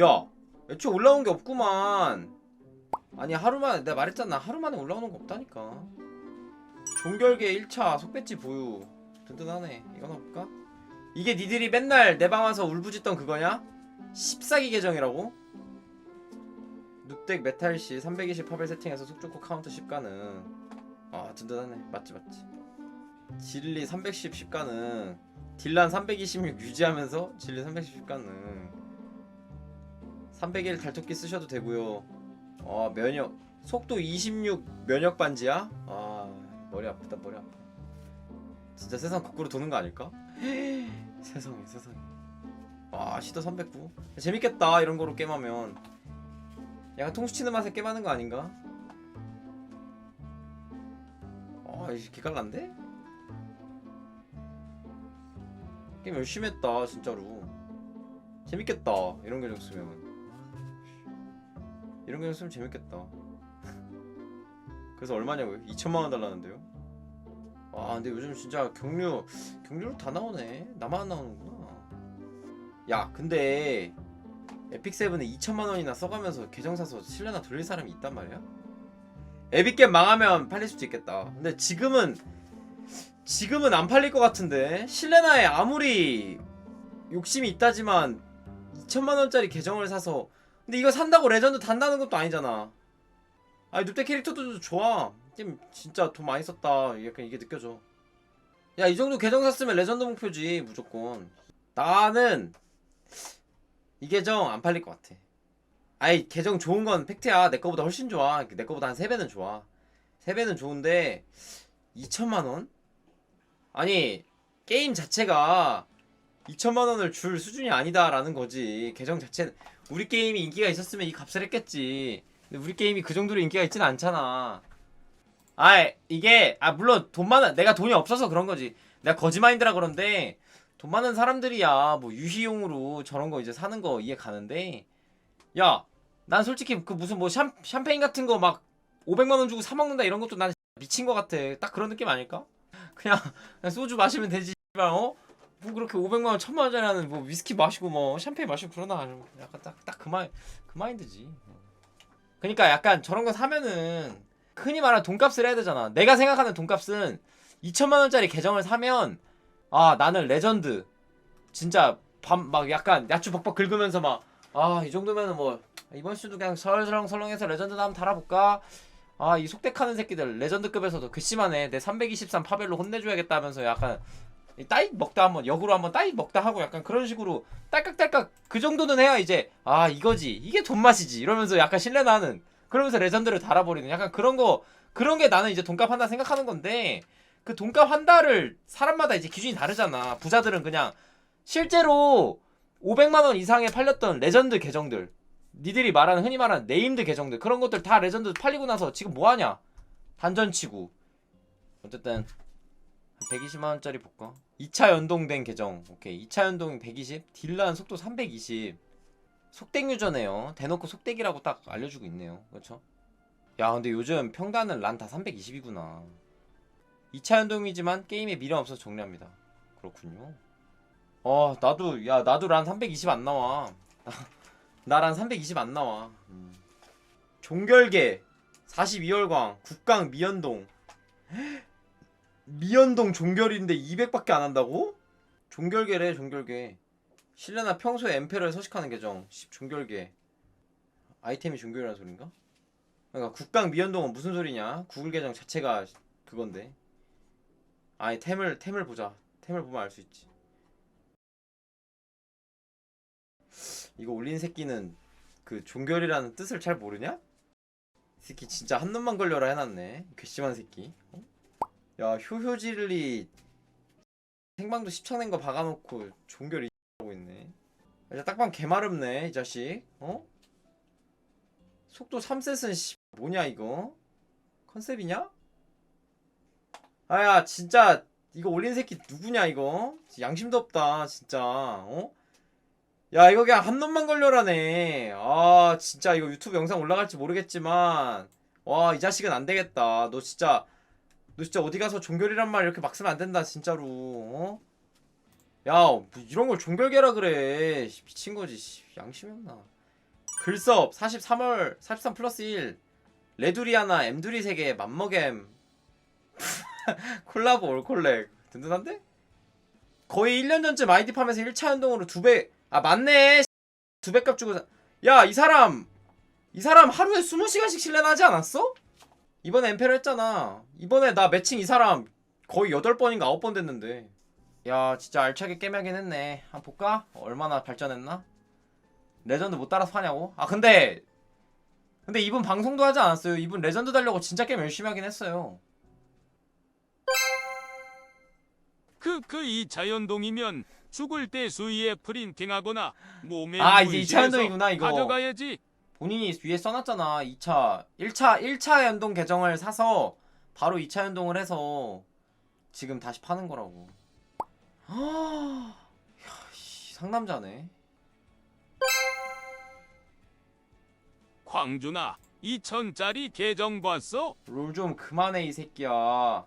야, 애초에 올라온 게 없구만. 아니 하루 만에 내가 말했잖아 하루 만에 올라오는 거 없다니까. 종결계 1차 속배지 보유 든든하네. 이거나 볼까? 이게 니들이 맨날 내 방 와서 울부짖던 그거냐? 14기 계정이라고? 눕덱 메탈시 320 파벨 세팅해서 속 좋고 카운터 10가능. 아 든든하네. 맞지 맞지. 진리 310 10가능. 딜란 326 유지하면서 진리 310 10가 능. 301 달토끼 쓰셔도 되고요. 아 면역 속도 26 면역 반지야? 아 머리 아프다 머리 아파. 진짜 세상 거꾸로 도는 거 아닐까? 세상에 세상에. 와 시도 309. 재밌겠다 이런 거로 게임하면. 약간 통수 치는 맛에 게임하는 거 아닌가? 아 이제 기깔난데? 게임 열심히 했다 진짜로. 재밌겠다 이런 계정 쓰면. 이런 계정 쓰면 재밌겠다. 그래서 얼마냐고요? 2천만 원 달라는데요? 아 근데 요즘 진짜 경류 경류로 다 나오네. 나만 안 나오는구나. 야 근데 에픽 세븐에 2천만 원이나 써가면서 계정 사서 실내나 돌릴 사람이 있단 말이야? 에픽겜 망하면 팔릴 수도 있겠다. 근데 지금은 지금은 안 팔릴 것 같은데 실내나에 아무리 욕심이 있다지만 2천만 원짜리 계정을 사서 근데 이거 산다고 레전드 단다는 것도 아니잖아. 아니 눕대 캐릭터도 좋아. 게임 진짜 돈 많이 썼다. 약간 이게 느껴져. 야 이 정도 계정 샀으면 레전드 목표지 무조건. 나는 이 계정 안 팔릴 것 같아. 아이 계정 좋은 건 팩트야. 내 거보다 훨씬 좋아. 내 거보다 한 3배는 좋아. 3배는 좋은데 2천만 원? 아니 게임 자체가 2천만 원을 줄 수준이 아니다라는 거지. 계정 자체는 우리 게임이 인기가 있었으면 이 값을 했겠지. 근데 우리 게임이 그 정도로 인기가 있진 않잖아. 아 이게 아 물론 돈 많아 내가 돈이 없어서 그런 거지. 내가 거지마인드라 그런데 돈 많은 사람들이야 뭐 유희용으로 저런 거 이제 사는 거 이해 가는데 야 난 솔직히 그 무슨 뭐 샴, 샴페인 같은 거 막 500만 원 주고 사 먹는다 이런 것도 난 미친 거 같아. 딱 그런 느낌 아닐까? 그냥, 그냥 소주 마시면 되지. 어? 뭐 그렇게 500만 원, 1000만 원짜리 하는 뭐 위스키 마시고 뭐 샴페인 마시고 그러나 약간 딱 딱그 마인 그 마인드지. 그러니까 약간 저런 거 사면은 흔히 말하는 돈값을 해야 되잖아. 내가 생각하는 돈값은 2천만 원짜리 계정을 사면 아 나는 레전드 진짜 밤 막 약간 야추 벅벅 긁으면서 막 아 이 정도면은 뭐 이번 시도 그냥 설렁설렁해서 레전드 한번 달아볼까? 아 이 속덱하는 새끼들 레전드급에서도 괘씸하네 내323 파벨로 혼내줘야겠다 하면서 약간 이 따이 먹다 한번 역으로 한번 따이 먹다 하고 약간 그런 식으로 딸깍딸깍 그 정도는 해야 이제 아 이거지. 이게 돈맛이지. 이러면서 약간 신뢰나는 그러면서 레전드를 달아버리는 약간 그런 거 그런 게 나는 이제 돈값 한다 생각하는 건데 그 돈값 한다를 사람마다 이제 기준이 다르잖아. 부자들은 그냥 실제로 500만 원 이상에 팔렸던 레전드 계정들 니들이 말하는 흔히 말하는 네임드 계정들 그런 것들 다 레전드 팔리고 나서 지금 뭐 하냐? 단전치고. 어쨌든 120만 원짜리 볼까? 2차 연동된 계정. 오케이. 2차 연동 120 딜란 속도 320 속덱 유저네요. 대놓고 속덱이라고 딱 알려주고 있네요. 그렇죠? 야 근데 요즘 평단은 란 다 320이구나. 2차 연동이지만 게임에 미련 없어서 정리합니다. 그렇군요. 어 나도 야 나도 란 320 안 나와. 나 란 320 안 나와. 음. 종결계 42열광 국강 미연동 미연동 종결인데 200밖에 안 한다고? 종결계래 종결계 실내나 평소에 엠페를 서식하는 계정 10 종결계 아이템이 종결이라는 소린가? 그러니까 국강 미연동은 무슨 소리냐 구글 계정 자체가 그건데 아니 템을 템을 보자 템을 보면 알 수 있지 이거 올린 새끼는 그 종결이라는 뜻을 잘 모르냐? 이 새끼 진짜 한 놈만 걸려라 해놨네. 괘씸한 새끼. 어? 야 효효질리 생방도 십창낸 거 박아놓고 종결이 하고 있네. 야 딱방 개마렵네 이 자식. 어? 속도 3셋은 씨 뭐냐 이거? 컨셉이냐? 아야 진짜 이거 올린 새끼 누구냐 이거? 양심도 없다 진짜. 어? 야 이거 그냥 한 놈만 걸려라네 아 진짜 이거 유튜브 영상 올라갈지 모르겠지만 와 이 자식은 안 되겠다 너 진짜 너 진짜 어디 가서 종결이란 말 이렇게 막 쓰면 안 된다 진짜로. 어? 야 뭐 이런 걸 종결계라 그래. 씨, 미친 거지. 씨, 양심이 없나. 글섭 43월 43 플러스 1 레두리아나 엠두리 세계 맘먹엠. 콜라보 올콜렉. 든든한데? 거의 1년 전쯤 아이디 파면서 1차 연동으로 두배 아 맞네. 두 배 값 주고 야 이 사람. 이 사람 하루에 20시간씩 실내나 하지 않았어? 이번에 엠페로 했잖아 이번에 나 매칭 이 사람 거의 8번인가 9번 됐는데 야 진짜 알차게 깨매긴 했네 한 번 볼까? 얼마나 발전했나? 레전드 못 따라서 하냐고? 아 근데 근데 이분 방송도 하지 않았어요 이분 레전드 달려고 진짜 게임 열심히 하긴 했어요 크크 이 자연동이면 죽을 때 수위에 프린팅하거나 몸에 아, 이제 문신해서 이차 연동이구나, 이거. 가져가야지. 본인이 위에 써놨잖아. 2차. 1차 1차 연동 계정을 사서 바로 2차 연동을 해서 지금 다시 파는 거라고. 아, 상남자네. 광준아 2천짜리 계정 봤어? 롤 좀 그만해 이 새끼야.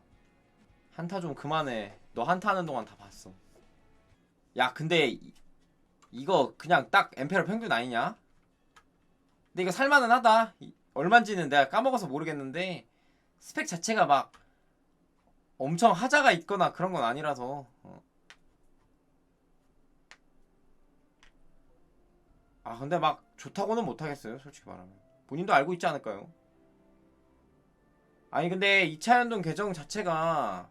한타 좀 그만해. 너 한타 하는 동안 다 봤어. 야 근데 이, 이거 그냥 딱 엠페로 평균 아니냐? 근데 이거 살만은 하다 이- 얼만지는 내가 까먹어서 모르겠는데 스펙 자체가 막 엄청 하자가 있거나 그런 건 아니라서 어. 아 근데 막 좋다고는 못하겠어요 솔직히 말하면 본인도 알고 있지 않을까요? 아니 근데 2차 연동 계정 자체가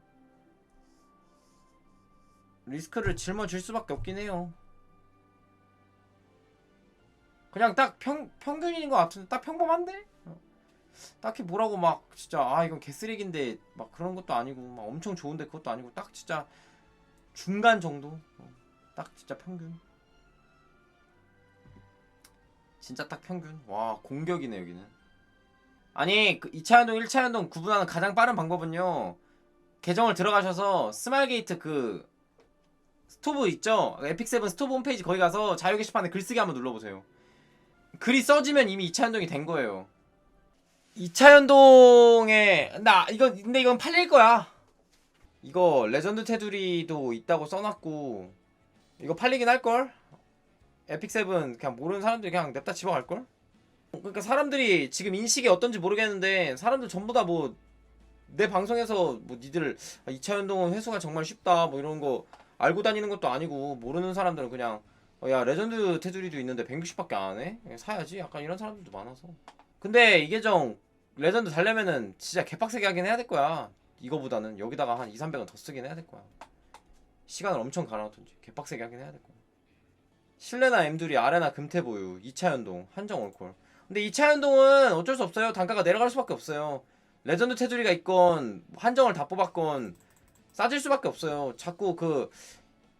리스크를 짊어질 수밖에 없긴 해요. 그냥 딱 평, 평균인 것 같은데 딱 평범한데? 어. 딱히 뭐라고 막 진짜 아 이건 개쓰레기인데 막 그런 것도 아니고 막 엄청 좋은데 그것도 아니고 딱 진짜 중간 정도? 어. 딱 진짜 평균. 진짜 딱 평균. 와 공격이네 여기는. 아니 그 2차 연동 1차 연동 구분하는 가장 빠른 방법은요. 계정을 들어가셔서 스마일게이트 그 스토브 있죠? 에픽세븐 스토브 홈페이지 거기 가서 자유 게시판에 글쓰기 한번 눌러보세요 글이 써지면 이미 2차 연동이 된 거예요. 2차 연동에 나 이건 근데 이건 팔릴 거야. 이거 레전드 테두리도 있다고 써놨고 이거 팔리긴 할 걸? 에픽세븐 그냥 모르는 사람들이 그냥 냅다 집어갈 걸? 그러니까 사람들이 지금 인식이 어떤지 모르겠는데 사람들 전부 다 뭐 내 방송에서 뭐 니들 2차 연동은 회수가 정말 쉽다 뭐 이런 거 알고 다니는 것도 아니고 모르는 사람들은 그냥 어, 야 레전드 테두리도 있는데 160밖에 안 해? 사야지. 약간 이런 사람들도 많아서. 근데 이 계정 레전드 달려면은 진짜 개빡세게 하긴 해야 될 거야. 이거보다는 여기다가 한 2, 300원 더 쓰긴 해야 될 거야. 시간을 엄청 갈아놓던지 개빡세게 하긴 해야 될 거야. 실내나 엠둘이 아레나 금태보유 2차 연동 한정 올콜. 근데 2차 연동은 어쩔 수 없어요. 단가가 내려갈 수밖에 없어요. 레전드 테두리가 있건 한정을 다 뽑았건 싸질 수밖에 없어요. 자꾸 그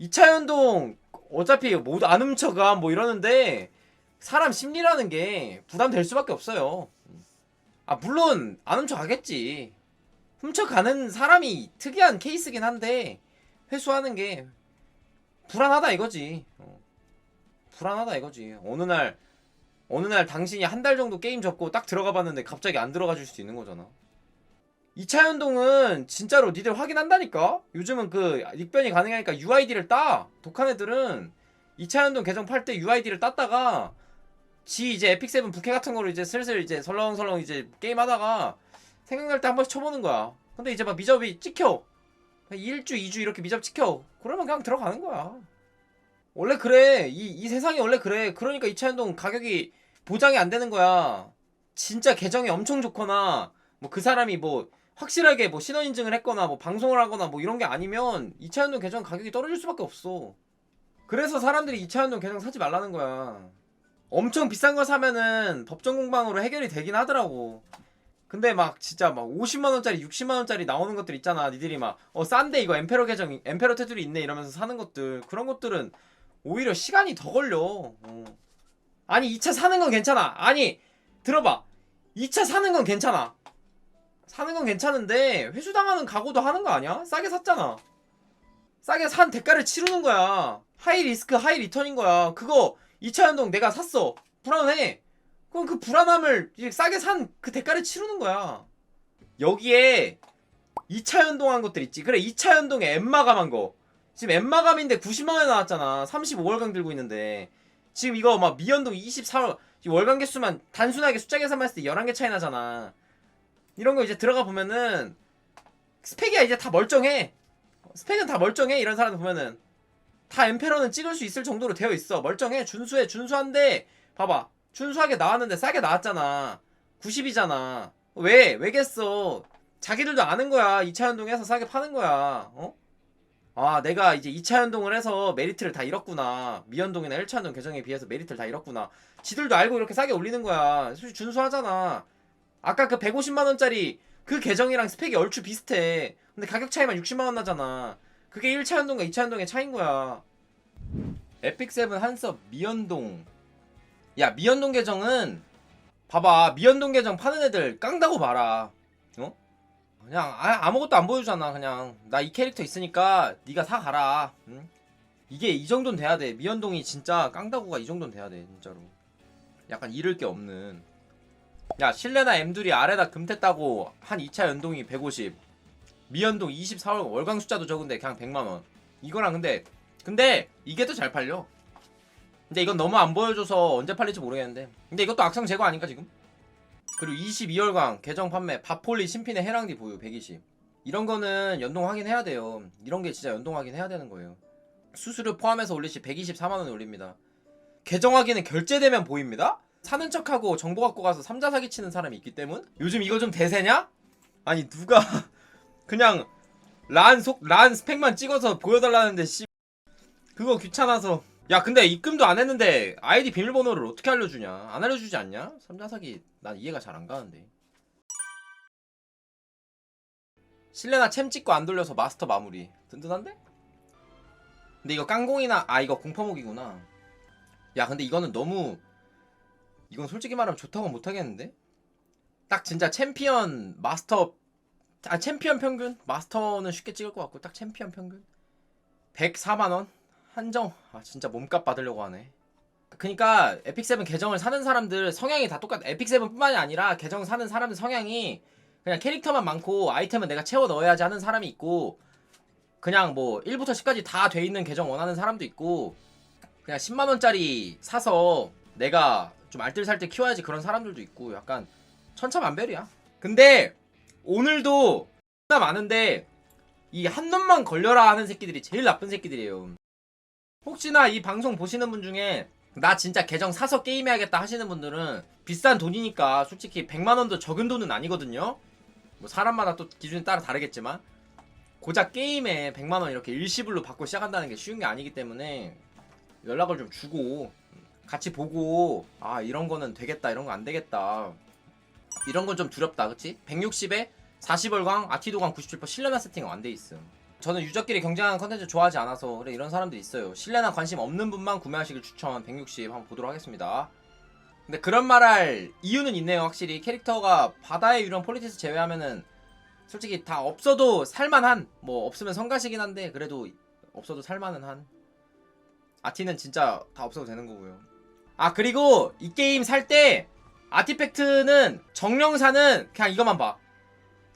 2차 연동 어차피 모두 안 훔쳐가 뭐 이러는데 사람 심리라는 게 부담될 수밖에 없어요. 아 물론 안 훔쳐가겠지. 훔쳐가는 사람이 특이한 케이스긴 한데 회수하는 게 불안하다 이거지. 어. 불안하다 이거지. 어느 날 어느 날 당신이 한 달 정도 게임 접고 딱 들어가 봤는데 갑자기 안 들어가 줄 수도 있는 거잖아 2차 연동은 진짜로 니들 확인한다니까? 요즘은 그 익변이 가능하니까 UID를 따! 독한 애들은 2차 연동 계정 팔 때 UID를 땄다가 지 이제 에픽세븐 부캐 같은 거로 이제 슬슬 이제 설렁설렁 이제 게임 하다가 생각날 때 한 번씩 쳐보는 거야. 근데 이제 막 미접이 찍혀. 1주, 2주 이렇게 미접 찍혀. 그러면 그냥 들어가는 거야. 원래 그래. 이, 이 세상이 원래 그래. 그러니까 2차 연동 가격이 보장이 안 되는 거야. 진짜 계정이 엄청 좋거나 뭐 그 사람이 뭐 확실하게 뭐 신원 인증을 했거나 뭐 방송을 하거나 뭐 이런 게 아니면 2차 연동 계정 가격이 떨어질 수밖에 없어. 그래서 사람들이 2차 연동 계정 사지 말라는 거야. 엄청 비싼 거 사면은 법정 공방으로 해결이 되긴 하더라고. 근데 막 진짜 막 50만 원짜리, 60만 원짜리 나오는 것들 있잖아. 니들이 막 어 싼데 이거 엠페로 계정, 엠페로 테두리 있네 이러면서 사는 것들 그런 것들은 오히려 시간이 더 걸려. 어. 아니 2차 사는 건 괜찮아. 아니 들어봐. 2차 사는 건 괜찮아. 사는 건 괜찮은데 회수당하는 각오도 하는 거 아니야? 싸게 샀잖아. 싸게 산 대가를 치르는 거야. 하이 리스크 하이 리턴인 거야. 그거 2차 연동 내가 샀어. 불안해. 그럼 그 불안함을 싸게 산 그 대가를 치르는 거야. 여기에 2차 연동한 것들 있지. 그래 2차 연동에 엠마감한 거. 지금 엠마감인데 90만 원에 나왔잖아. 35월강 들고 있는데. 지금 이거 막 미연동 24월 월간 개수만 단순하게 숫자 계산만 했을 때 11개 차이 나잖아. 이런 거 이제 들어가 보면은 스펙이야 이제 다 멀쩡해. 스펙은 다 멀쩡해 이런 사람들 보면은 다 엠페러는 찍을 수 있을 정도로 되어 있어. 멀쩡해 준수해 준수한데 봐봐 준수하게 나왔는데 싸게 나왔잖아. 90이잖아. 왜? 왜겠어? 자기들도 아는 거야. 2차 연동해서 싸게 파는 거야. 어? 아, 내가 이제 2차 연동을 해서 메리트를 다 잃었구나. 미연동이나 1차 연동 계정에 비해서 메리트를 다 잃었구나. 지들도 알고 이렇게 싸게 올리는 거야. 솔직히 준수하잖아. 아까 그 150만원짜리 그 계정이랑 스펙이 얼추 비슷해. 근데 가격 차이만 60만원 나잖아. 그게 1차 연동과 2차 연동의 차이인 거야. 에픽7 한섭 미연동. 야, 미연동 계정은 봐봐. 미연동 계정 파는 애들 깡다고 봐라. 어? 그냥 아, 아무것도 안 보여주잖아. 그냥 나 이 캐릭터 있으니까 네가 사 가라. 응? 이게 이 정도는 돼야 돼. 미연동이 진짜 깡다구가 이 정도는 돼야 돼. 진짜로. 약간 잃을 게 없는. 야, 실내나 엠둘이 아래다 금태 따고 한 2차 연동이 150. 미연동 24월 월광 숫자도 적은데 그냥 100만 원. 이거랑 근데 근데 이게 더 잘 팔려. 근데 이건 너무 안 보여줘서 언제 팔릴지 모르겠는데. 근데 이것도 악성 제거 아닌가 지금? 그리고 22월광 계정 판매 바폴리 신핀의 해랑디 보유 120. 이런 거는 연동 확인해야 돼요. 이런 게 진짜 연동 확인해야 되는 거예요. 수수료 포함해서 올릴 시 124만 원에 올립니다. 계정 확인은 결제되면 보입니다. 사는 척하고 정보 갖고 가서 삼자 사기 치는 사람이 있기 때문. 요즘 이거 좀 대세냐? 아니 누가 그냥 란 속 란 스펙만 찍어서 보여달라는데 씨. 그거 귀찮아서. 야 근데 입금도 안 했는데 아이디 비밀번호를 어떻게 알려주냐? 안 알려주지 않냐? 삼자 사기 난 이해가 잘 안 가는데. 실내나 챔 찍고 안 돌려서 마스터 마무리. 든든한데? 근데 이거 깡공이나 아 이거 공포목이구나. 야 근데 이거는 너무 이건 솔직히 말하면 좋다고 못하겠는데? 딱 진짜 챔피언 마스터 아 챔피언 평균? 마스터는 쉽게 찍을 것 같고 딱 챔피언 평균? 104만 원? 한정? 아 진짜 몸값 받으려고 하네. 그니까 에픽7 계정을 사는 사람들 성향이 다 똑같아 에픽7 뿐만이 아니라 계정 사는 사람들 성향이 그냥 캐릭터만 많고 아이템은 내가 채워 넣어야지 하는 사람이 있고 그냥 뭐 1부터 10까지 다 돼 있는 계정 원하는 사람도 있고 그냥 10만원짜리 사서 내가 좀 알뜰살뜰 키워야지 그런 사람들도 있고 약간 천차만별이야 근데 오늘도 나 많은데 이 한 놈만 걸려라 하는 새끼들이 제일 나쁜 새끼들이에요. 혹시나 이 방송 보시는 분 중에 나 진짜 계정 사서 게임해야겠다 하시는 분들은 비싼 돈이니까 솔직히 100만 원도 적은 돈은 아니거든요. 뭐 사람마다 또 기준이 따라 다르겠지만 고작 게임에 100만 원 이렇게 일시불로 받고 시작한다는 게 쉬운 게 아니기 때문에 연락을 좀 주고 같이 보고 아 이런 거는 되겠다 이런 거 안 되겠다. 이런 건 좀 두렵다 그치? 160에 40월광 아티도광 97% 실내나 세팅 안 돼 있음. 저는 유저끼리 경쟁하는 컨텐츠 좋아하지 않아서 그래 이런 사람들이 있어요. 실내나 관심 없는 분만 구매하시길 추천 160 한번 보도록 하겠습니다. 근데 그런 말 할 이유는 있네요 확실히. 캐릭터가 바다의 유령 폴리티스 제외하면은 솔직히 다 없어도 살만한 뭐 없으면 성가시긴 한데 그래도 없어도 살만은 한. 아티는 진짜 다 없어도 되는 거고요 아 그리고 이 게임 살 때 아티팩트는 정령사는 그냥 이것만 봐.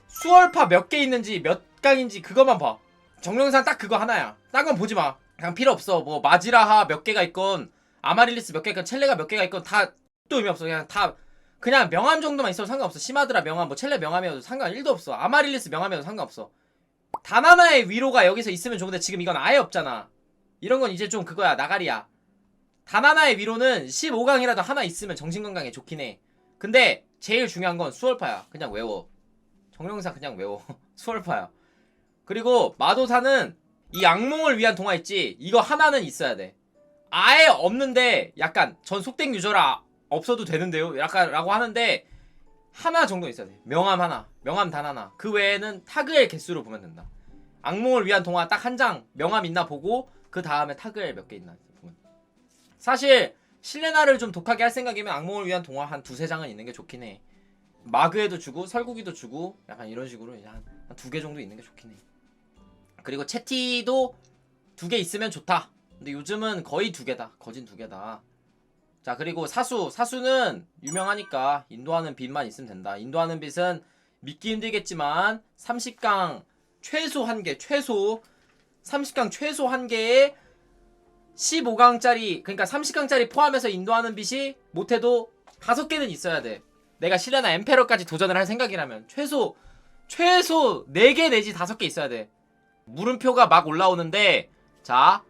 수월파 몇 개 있는지 몇 강인지 그것만 봐. 정령사 딱 그거 하나야. 딴 건 보지 마. 그냥 필요 없어. 뭐 마지라하 몇 개가 있건 아마릴리스 몇 개가 있건 첼레가 몇 개가 있건 다 또 의미 없어. 그냥 다 그냥 명함 정도만 있어도 상관없어. 시마드라 명함 뭐 첼레 명함이어도 상관 1도 없어. 아마릴리스 명함이어도 상관없어. 단 하나의 위로가 여기서 있으면 좋은데 지금 이건 아예 없잖아. 이런 건 이제 좀 그거야. 나가리야 단 하나의 위로는 15강이라도 하나 있으면 정신건강에 좋긴 해. 근데 제일 중요한 건 수월파야. 그냥 외워. 정령사 그냥 외워. 수월파야. 그리고 마도사는 이 악몽을 위한 동화 있지. 이거 하나는 있어야 돼. 아예 없는데 약간 전 속된 유저라 없어도 되는데요? 약간 라고 하는데 하나 정도 있어야 돼. 명함 하나. 명함 단 하나. 그 외에는 타그의 개수로 보면 된다. 악몽을 위한 동화 딱 한 장. 명함 있나 보고 그 다음에 타그엘 몇개 있나 사실 실레나를 좀 독하게 할 생각이면 악몽을 위한 동화 한 두세 장은 있는 게 좋긴 해 마그에도 주고 설국이도 주고 약간 이런 식으로 이제 한 두 개 정도 있는 게 좋긴 해. 그리고 채티도 두 개 있으면 좋다. 근데 요즘은 거의 두 개다. 거진 두 개다. 자 그리고 사수 사수는 유명하니까 인도하는 빛만 있으면 된다. 인도하는 빛은 믿기 힘들겠지만 30강 최소 한 개, 최소 30강 최소 한 개에 15강짜리 그러니까 30강짜리 포함해서 인도하는 빛이 못해도 다섯 개는 있어야 돼. 내가 실내나 엠페러까지 도전을 할 생각이라면 최소 최소 4개 내지 5개 있어야 돼. 물음표가 막 올라오는데 자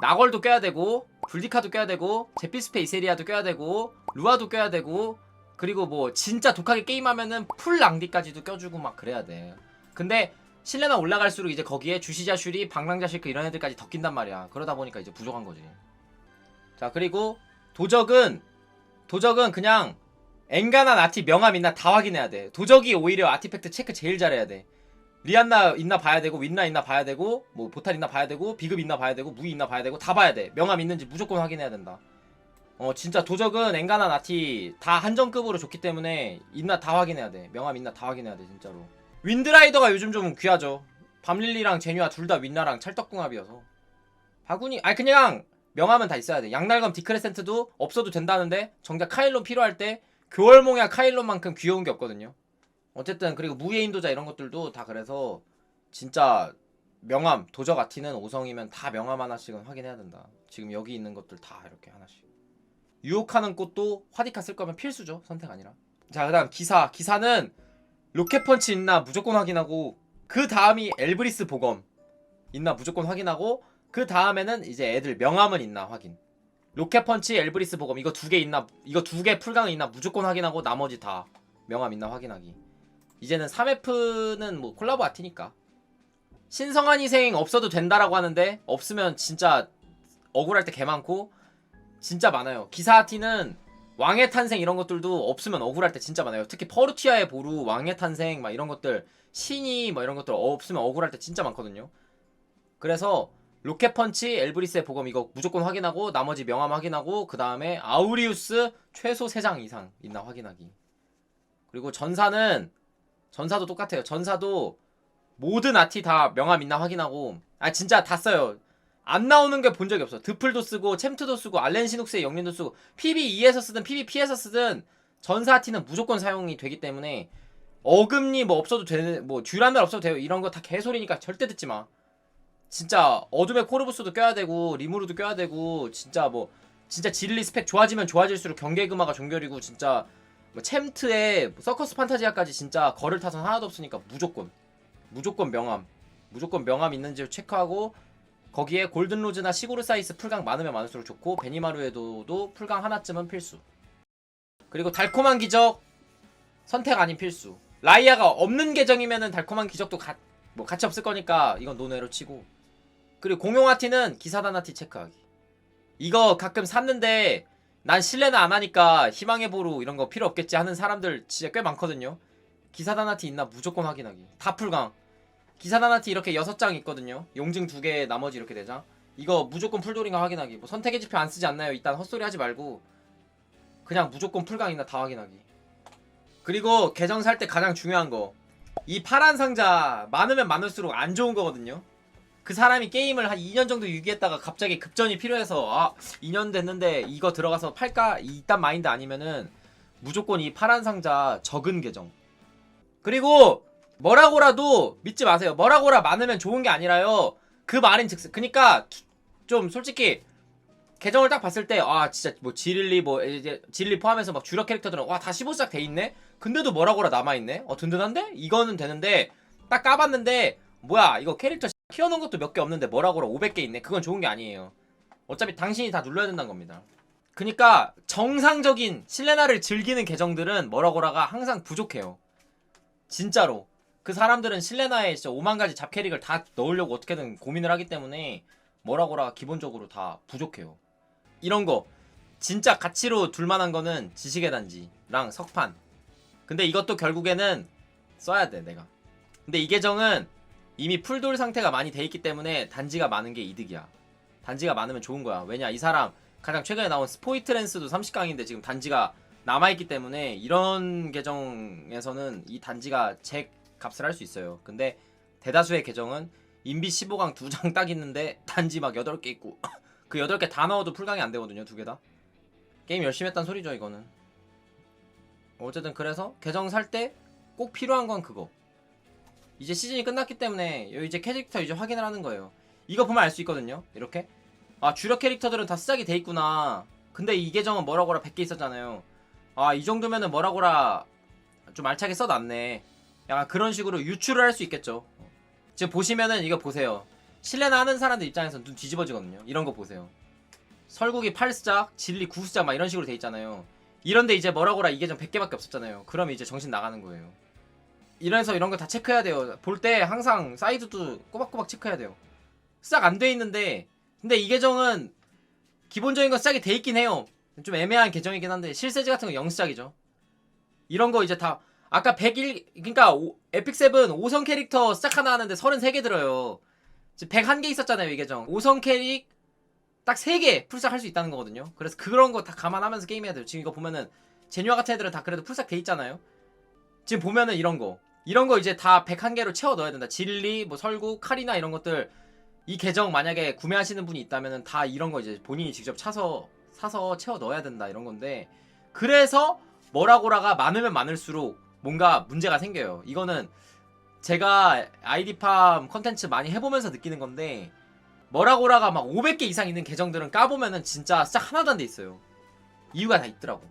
나걸도 껴야 되고 불디카도 껴야 되고 제피스페 이세리아도 껴야 되고 루아도 껴야 되고 그리고 뭐 진짜 독하게 게임하면은 풀 랑디까지도 껴주고 막 그래야 돼. 근데 실내나 올라갈수록 이제 거기에 주시자 슈리, 방랑자 실크 이런 애들까지 더 낀단 말이야. 그러다 보니까 이제 부족한 거지. 자 그리고 도적은 도적은 그냥 엔가나 나티 명함 있나 다 확인해야 돼. 도적이 오히려 아티팩트 체크 제일 잘해야 돼. 리안나 있나 봐야 되고 윈나 있나 봐야 되고 뭐 보탈 있나 봐야 되고 비급 있나 봐야 되고 무이 있나 봐야 되고 다 봐야 돼. 명함 있는지 무조건 확인해야 된다. 어 진짜 도적은 엔가나 나티 다 한정급으로 좋기 때문에 있나 다 확인해야 돼. 명함 있나 다 확인해야 돼 진짜로. 윈드라이더가 요즘 좀 귀하죠. 밤릴리랑 제뉴아 둘 다 윈나랑 찰떡궁합이어서. 바구니 아니 그냥 명함은 다 있어야 돼. 양날검 디크레센트도 없어도 된다는데 정작 카일론 필요할 때 교월몽야 카일론만큼 귀여운 게 없거든요. 어쨌든 그리고 무예 인도자 이런 것들도 다 그래서 진짜 명함 도적 아티는 5성이면 다 명함 하나씩은 확인해야 된다. 지금 여기 있는 것들 다 이렇게 하나씩. 유혹하는 꽃도 화디카 쓸 거면 필수죠. 선택 아니라. 자 그 다음 기사 기사는 로켓 펀치 있나 무조건 확인하고 그 다음이 엘브리스 보검 있나 무조건 확인하고 그 다음에는 이제 애들 명함은 있나 확인. 로켓 펀치, 엘브리스 보검 이거 두 개 있나 이거 두 개 풀강 있나 무조건 확인하고 나머지 다 명함 있나 확인하기. 이제는 3F는 뭐 콜라보 아티니까. 신성한 희생 없어도 된다라고 하는데 없으면 진짜 억울할 때 개 많고 진짜 많아요. 기사 아티는 왕의 탄생 이런 것들도 없으면 억울할 때 진짜 많아요. 특히 퍼루티아의 보루, 왕의 탄생 막 이런 것들 신이 뭐 이런 것들 없으면 억울할 때 진짜 많거든요. 그래서 로켓 펀치, 엘브리스의 보검 이거 무조건 확인하고 나머지 명함 확인하고 그 다음에 아우리우스 최소 3장 이상 있나 확인하기. 그리고 전사는 전사도 똑같아요. 전사도 모든 아티 다 명함 있나 확인하고 아 진짜 다 써요. 안 나오는 게 본 적이 없어. 드플도 쓰고 챔트도 쓰고 알렌 시눅스의 영린도 쓰고 PB2에서 쓰든 PBP에서 쓰든 전사 아티는 무조건 사용이 되기 때문에 어금니 뭐 없어도 되는 뭐 듀란멜 없어도 돼요. 이런 거 다 개소리니까 절대 듣지 마. 진짜 어둠의 코르부스도 껴야 되고 리무르도 껴야 되고 진짜 뭐 진짜 질리 스펙 좋아지면 좋아질수록 경계금화가 종결이고 진짜 뭐 챔트에 서커스 판타지아까지 진짜 거를 타선 하나도 없으니까 무조건 무조건 명함 무조건 명함 있는지 체크하고 거기에 골든로즈나 시고르사이스 풀강 많으면 많을수록 좋고 베니마루에도도 풀강 하나쯤은 필수. 그리고 달콤한 기적 선택 아닌 필수. 라이아가 없는 계정이면은 달콤한 기적도 가, 뭐 같이 없을 거니까 이건 논외로 치고. 그리고 공용 아티는 기사단 아티 체크하기. 이거 가끔 샀는데 난 실내는 안 하니까 희망의 보루 이런 거 필요 없겠지 하는 사람들 진짜 꽤 많거든요. 기사단 아티 있나 무조건 확인하기. 다 풀강 기사단 아티 이렇게 6장 있거든요. 용증 2개 나머지 이렇게 4장 이거 무조건 풀돌인가 확인하기. 뭐 선택의 지표 안 쓰지 않나요? 일단 헛소리 하지 말고 그냥 무조건 풀강 있나 다 확인하기. 그리고 계정 살 때 가장 중요한 거. 이 파란 상자 많으면 많을수록 안 좋은 거거든요. 그 사람이 게임을 한 2년 정도 유기했다가 갑자기 급전이 필요해서 아 2년 됐는데 이거 들어가서 팔까? 이딴 마인드 아니면은 무조건 이 파란 상자 적은 계정. 그리고 뭐라고라도 믿지 마세요. 뭐라고라 많으면 좋은 게 아니라요. 그 말인 즉슨 그니까 좀 솔직히 계정을 딱 봤을 때 아 진짜 뭐 지릴리 뭐 이제 지릴리 포함해서 막 주력 캐릭터들은 와 다 15작 돼 있네. 근데도 뭐라고라 남아 있네. 어 든든한데? 이거는 되는데 딱 까봤는데 뭐야 이거 캐릭터 키워놓은 것도 몇 개 없는데 뭐라고라 500개 있네. 그건 좋은 게 아니에요. 어차피 당신이 다 눌러야 된다는 겁니다. 그니까 정상적인 실레나를 즐기는 계정들은 뭐라고라가 항상 부족해요. 진짜로. 그 사람들은 실레나에 진짜 5만 가지 잡캐릭을 다 넣으려고 어떻게든 고민을 하기 때문에 뭐라고라 기본적으로 다 부족해요. 이런 거 진짜 가치로 둘만한 거는 지식의 단지랑 석판. 근데 이것도 결국에는 써야 돼 내가. 근데 이 계정은 이미 풀돌 상태가 많이 돼 있기 때문에 단지가 많은 게 이득이야. 단지가 많으면 좋은 거야. 왜냐 이 사람 가장 최근에 나온 스포이트랜스도 30강인데 지금 단지가 남아있기 때문에 이런 계정에서는 이 단지가 제 값을 할 수 있어요. 근데 대다수의 계정은 인비 15강 두 장 딱 있는데 단지 막 8개 있고 그 8개 다 넣어도 풀강이 안 되거든요. 두 개 다. 게임 열심히 했단 소리죠, 이거는. 어쨌든 그래서 계정 살 때 꼭 필요한 건 그거. 이제 시즌이 끝났기 때문에 요 이제 캐릭터 이제 확인을 하는 거예요. 이거 보면 알 수 있거든요. 이렇게 아 주력 캐릭터들은 다 시작이 돼 있구나 근데 이 계정은 뭐라고라 100개 있었잖아요 아 이 정도면은 뭐라고라 좀 알차게 써놨네 약간 그런 식으로 유출을 할 수 있겠죠. 지금 보시면은 이거 보세요. 실내나 하는 사람들 입장에서 눈 뒤집어지거든요. 이런 거 보세요. 설국이 8수작 진리 9수작 막 이런 식으로 돼 있잖아요. 이런데 이제 뭐라고라 이 계정 100개밖에 없었잖아요. 그러면 이제 정신 나가는 거예요. 이래서 이런 거 다 체크해야 돼요. 볼 때 항상 사이드도 꼬박꼬박 체크해야 돼요. 시작 안돼 있는데 근데 이 계정은 기본적인 건 시작이 돼 있긴 해요. 좀 애매한 계정이긴 한데 실세지 같은 거 0시작이죠. 이런 거 이제 다 아까 101 그러니까 오- 에픽7 5성 캐릭터 시작 하나 하는데 33개 들어요. 지금 101개 있었잖아요 이 계정. 5성 캐릭 딱 3개 풀싹 할수 있다는 거거든요. 그래서 그런 거 다 감안하면서 게임해야 돼요. 지금 이거 보면은 제뉴아 같은 애들은 다 그래도 풀싹 돼 있잖아요. 지금 보면은 이런 거. 이런 거 이제 다 101개로 채워 넣어야 된다. 진리 뭐 설국 카리나 이런 것들 이 계정 만약에 구매하시는 분이 있다면은 다 이런 거 이제 본인이 직접 차서 사서 채워 넣어야 된다 이런 건데. 그래서 뭐라고라가 많으면 많을수록 뭔가 문제가 생겨요. 이거는 제가 아이디팜 컨텐츠 많이 해보면서 느끼는 건데 뭐라고라가 막 500개 이상 있는 계정들은 까보면은 진짜 싹 하나도 안 돼 있어요. 이유가 다 있더라고.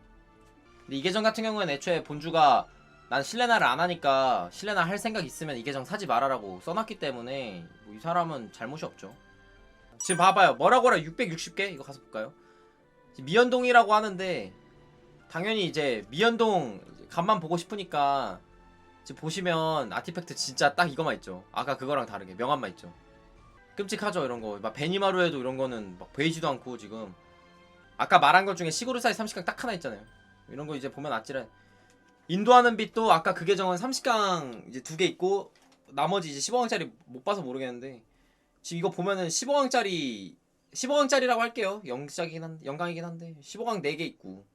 근데 이 계정 같은 경우에는 애초에 본주가 난 실내나를 안 하니까 실내나 할 생각 있으면 이 계정 사지 말아라고 써놨기 때문에 뭐 이 사람은 잘못이 없죠. 지금 봐봐요. 뭐라고라 660개? 이거 가서 볼까요? 미연동이라고 하는데 당연히 이제 미연동 간만 보고 싶으니까 지금 보시면 아티팩트 진짜 딱 이거만 있죠. 아까 그거랑 다르게 명함만 있죠. 끔찍하죠 이런 거. 막 베니마루에도 이런 거는 막 보이지도 않고 지금 아까 말한 것 중에 시그루 사이 30강 딱 하나 있잖아요. 이런 거 이제 보면 아찔해. 인도하는 빛도 아까 그 계정은 30강 이제 두 개 있고 나머지 이제 15강짜리 못 봐서 모르겠는데 지금 이거 보면은 15강짜리 15강짜리라고 할게요. 영시작이긴 한데 영강이긴 한데 15강 4개 있고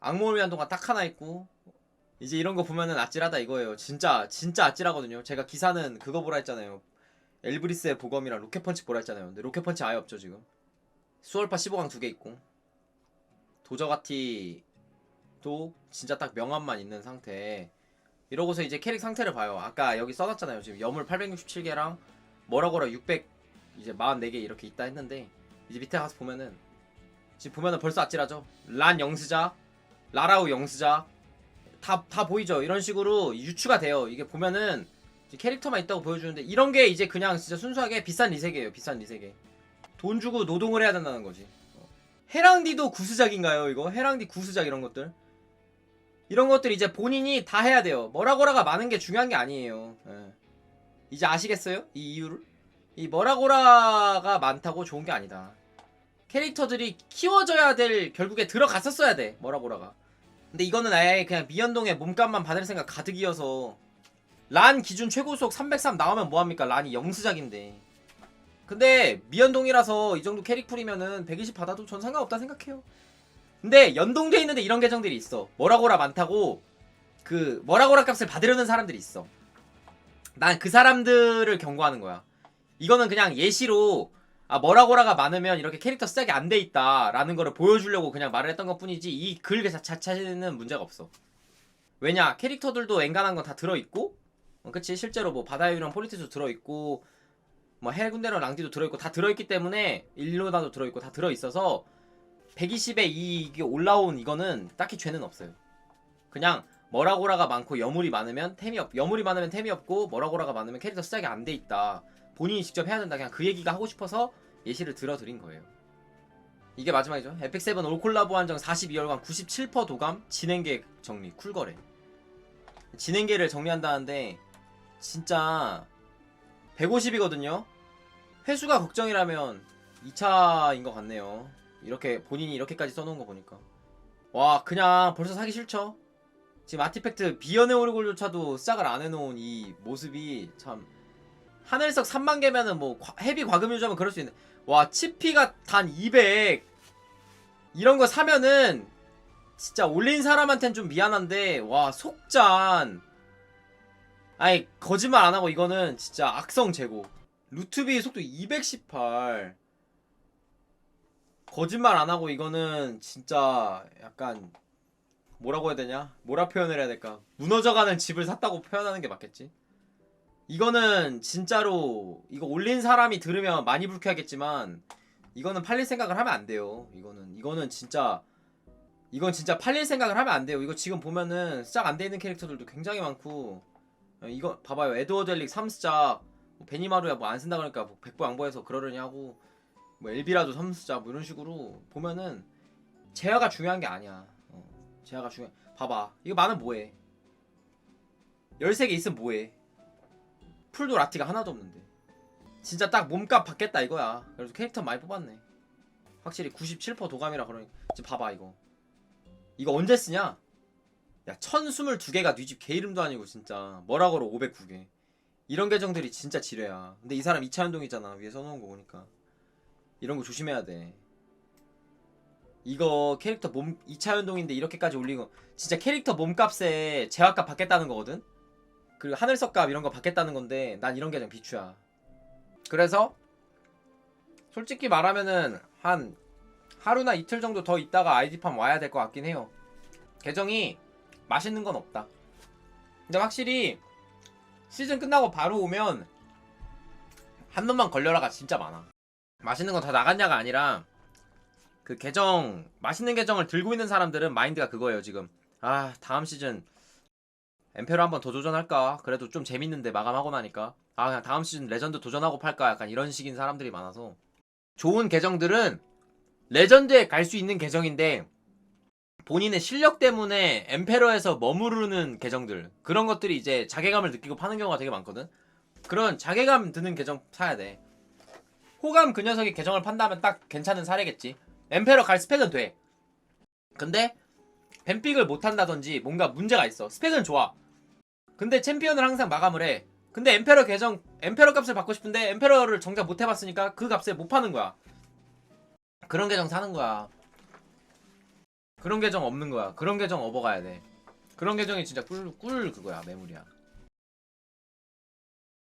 악몽을 위한 동안 딱 하나 있고 이제 이런 거 보면은 아찔하다 이거예요. 진짜 진짜 아찔하거든요. 제가 기사는 그거 보라 했잖아요. 엘브리스의 보검이랑 로켓펀치 보라 했잖아요. 근데 로켓펀치 아예 없죠 지금. 수월파 15강 두 개 있고 도저가티도 진짜 딱 명함만 있는 상태. 이러고서 이제 캐릭 상태를 봐요. 아까 여기 써놨잖아요. 지금 여물 867개랑 뭐라고라 600 이제 44개 이렇게 있다 했는데 이제 밑에 가서 보면은 지금 보면은 벌써 아찔하죠. 란 영스자, 라라우 영스자 다 다 보이죠. 이런 식으로 유추가 돼요. 이게 보면은 캐릭터만 있다고 보여주는데 이런 게 이제 그냥 진짜 순수하게 비싼 리세계예요. 비싼 리세계. 돈 주고 노동을 해야 된다는 거지. 어. 해랑디도 구스작인가요? 이거 해랑디 구스작 이런 것들. 이런 것들 이제 본인이 다 해야 돼요. 뭐라고라가 많은 게 중요한 게 아니에요. 예. 이제 아시겠어요? 이 이유를? 이 뭐라고라가 많다고 좋은 게 아니다. 캐릭터들이 키워져야 될 결국에 들어갔었어야 돼. 뭐라고라가. 근데 이거는 아예 그냥 미연동의 몸값만 받을 생각 가득이어서 란 기준 최고속 303 나오면 뭐합니까? 란이 영수작인데. 근데 미연동이라서 이 정도 캐릭풀이면은 120 받아도 전 상관없다 생각해요. 근데 연동돼 있는데 이런 계정들이 있어. 뭐라고라 많다고 그 뭐라고라 값을 받으려는 사람들이 있어. 난 그 사람들을 경고하는 거야. 이거는 그냥 예시로 아 뭐라고라가 많으면 이렇게 캐릭터 시작이 안 돼 있다라는 거를 보여주려고 그냥 말을 했던 것 뿐이지 이 글 자체는 문제가 없어. 왜냐 캐릭터들도 엔간한 건 다 들어있고 어, 그치 실제로 뭐 바다의 유령 폴리티도 들어있고 뭐 해군대랑 랑디도 들어있고 다 들어있기 때문에 일로나도 들어있고 다 들어있어서 120에 이게 올라온 이거는 딱히 죄는 없어요. 그냥 뭐라고라가 많고 여물이 많으면 템이 없 여물이 많으면 템이 없고 뭐라고라가 많으면 캐릭터 시작이 안 돼 있다. 본인이 직접 해야 된다. 그냥 그 얘기가 하고 싶어서 예시를 들어드린 거예요. 이게 마지막이죠. 에픽7 올콜라보 한정 42월간 97% 도감 진행계 정리 쿨거래. 진행계를 정리한다는데 진짜 150이거든요. 회수가 걱정이라면 2차인 것 같네요. 이렇게 본인이 이렇게까지 써놓은 거 보니까 와 그냥 벌써 사기 싫죠. 지금 아티팩트 비연의 오르골조차도 시작을 안 해놓은 이 모습이 참 하늘석 3만 개면은 뭐 과- 헤비 과금 유저면 그럴 수 있는 와 치피가 단 200 이런 거 사면은 진짜 올린 사람한텐 좀 미안한데 와 속잔. 아니 거짓말 안 하고 이거는 진짜 악성 재고. 루트비 속도 218 거짓말 안 하고 이거는 진짜 약간 뭐라고 해야 되냐? 뭐라 표현을 해야 될까? 무너져가는 집을 샀다고 표현하는 게 맞겠지 이거는 진짜로 이거 올린 사람이 들으면 많이 불쾌하겠지만 이거는 팔릴 생각을 하면 안 돼요. 이거는 이거는 진짜 이건 진짜 팔릴 생각을 하면 안 돼요. 이거 지금 보면은 시작 안 돼 있는 캐릭터들도 굉장히 많고 어, 이거 봐봐요. 에드워드 엘릭 3스작 뭐 베니마루야 뭐 안 쓴다 그러니까 뭐 백보 양보해서 그러려니 하고 뭐 엘비라도 3스작 뭐 이런 식으로 보면은 제어가 중요한 게 아니야. 어, 제어가 중요. 봐봐. 이거 많은 뭐해? 13개 있으면 뭐해? 풀도 라티가 하나도 없는데. 진짜 딱 몸값 받겠다 이거야. 그래서 캐릭터 많이 뽑았네. 확실히 97% 도감이라 그러니 지금 봐봐 이거. 이거 언제 쓰냐? 야 1022개가 네집개 이름도 아니고 진짜 뭐라 걸어 509개. 이런 계정들이 진짜 지뢰야. 근데 이 사람 2차 연동이잖아. 위에 써놓은 거 보니까. 이런 거 조심해야 돼. 이거 캐릭터 몸 2차 연동인데 이렇게까지 거 진짜 캐릭터 몸값에 제약값 받겠다는 거거든? 그리고 하늘석값 이런 거 받겠다는 건데 난 이런 계정 비추야. 그래서 솔직히 말하면은 한 하루나 이틀 정도 더 있다가 아이디팜 와야 될 것 같긴 해요. 계정이 맛있는 건 없다. 근데 확실히 시즌 끝나고 바로 오면 한 놈만 걸려라가 진짜 많아. 맛있는 건 다 나갔냐가 아니라 그 계정 맛있는 계정을 들고 있는 사람들은 마인드가 그거예요 지금. 아 다음 시즌 엠페로 한 번 더 도전할까? 그래도 좀 재밌는데 마감하고 나니까 아 그냥 다음 시즌 레전드 도전하고 팔까? 약간 이런 식인 사람들이 많아서 좋은 계정들은 레전드에 갈 수 있는 계정인데 본인의 실력 때문에 엠페러에서 머무르는 계정들 그런 것들이 이제 자괴감을 느끼고 파는 경우가 되게 많거든. 그런 자괴감 드는 계정 사야 돼. 호감 그 녀석이 계정을 판다면 딱 괜찮은 사례겠지. 엠페러 갈 스펙은 돼. 근데 뱀픽을 못 한다든지 뭔가 문제가 있어. 스펙은 좋아. 근데 챔피언을 항상 마감을 해. 근데 엠페러 계정 엠페러 값을 받고 싶은데 엠페러를 정작 못 해봤으니까 그 값에 못 파는 거야. 그런 계정 사는 거야. 그런 계정 없는 거야. 그런 계정 업어가야 돼. 그런 계정이 진짜 꿀, 꿀 그거야 매물이야.